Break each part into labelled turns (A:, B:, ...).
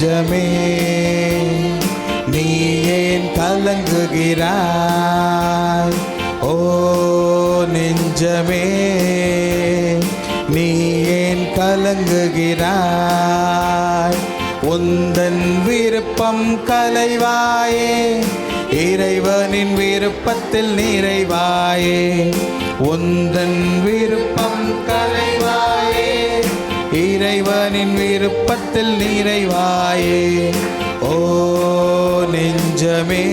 A: நெஞ்சமே நீ ஏன் கலங்குகிறாய். ஓ நெஞ்சமே நீ ஏன் கலங்குகிறாய். உந்தன் விருப்பம் கலைவாயே இறைவனின் விருப்பத்தில் நிறைவாயே. உந்தன் விருப்பம் நின் விருப்பத்தில் நிறைவாயே. ஓ நெஞ்சமே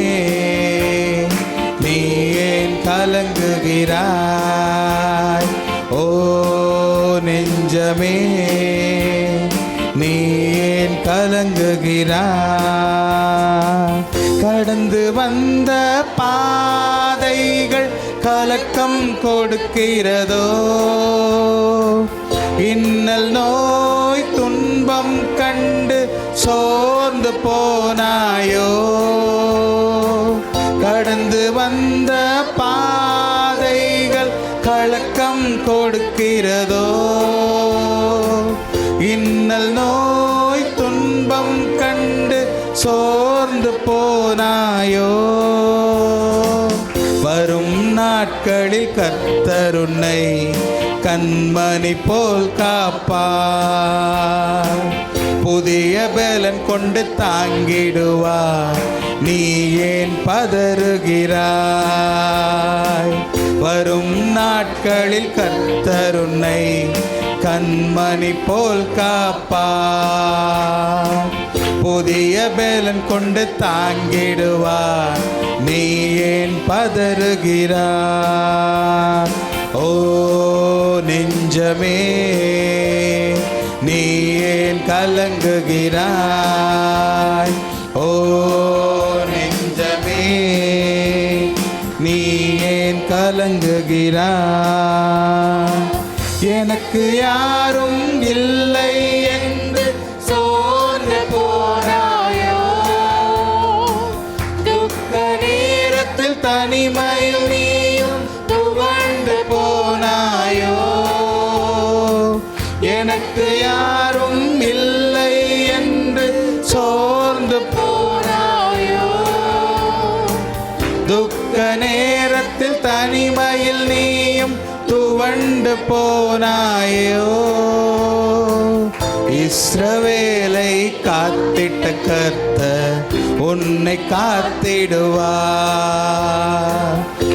A: நீ ஏன் கலங்குகிறாய்? ஓ நெஞ்சமே நீ ஏன் கலங்குகிறாய்? கடந்து வந்த பாதைகள் கலக்கம் கொடுக்கிறதோ? இன்னல் நோ கண்டு சோர்ந்து போனாயோ? கடந்து வந்த பாதைகள் கலக்கம் கொடுக்கிறதோ? இன்னல் நோய் துன்பம் கண்டு சோர்ந்து போனாயோ? வரும் நாட்களில் கர்த்தருன்னை கண்மணி போல் காப்பார். புதிய பலன் கொண்டு தாங்கிடுவார் நீ ஏன் பதறுகிறாய்? வரும் நாட்களில் கர்த்தருன்னை கண்மணி போல் காப்பார் புதிய பலன் கொண்டு தாங்கிடுவார் நீ ஏன் பதறுகிறார் ஓ நெஞ்சமே கலங்குகிறாய் ஓ நெஞ்சமே நீ ஏன் கலங்குகிறாய்? எனக்கு யாரும் இல்லை என்று சோர்ந்து போனாயோ? துக்க நேரத்தில் தனிமையில் நீயும் துவண்டு போனாயோ? எனக்கு யார் நேரத்தில் தனிமையில் நீயும் துவண்டு போனாயோ. இஸ்ரவேலை காத்திட்ட கர்த்த உன்னை காத்திடுவா.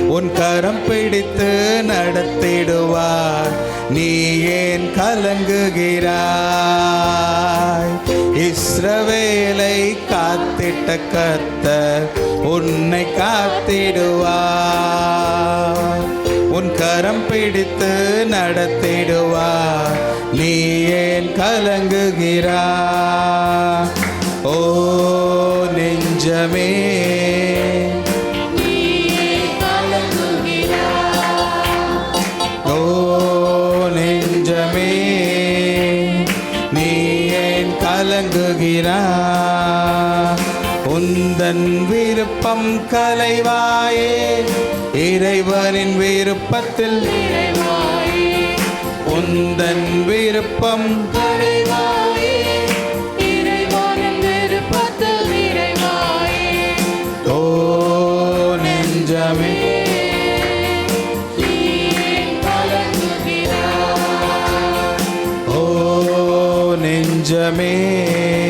A: உன் கரம் பிடித்து நடத்திடுவார். நீ ஏன் கலங்குகிறாய்? இஸ்ரவேலை காத்திட்ட கர்த்த உன்னை காத்திடுவார். பிடித்து நடத்திடுவார். நீ ஏன் கலங்குகிறார் உந்தன் விருப்பம் கலைவாயே இறைவனின் விருப்பத்தில் உந்தன் விருப்பம் ஓ நெஞ்சமே. ஓ நெஞ்சமே.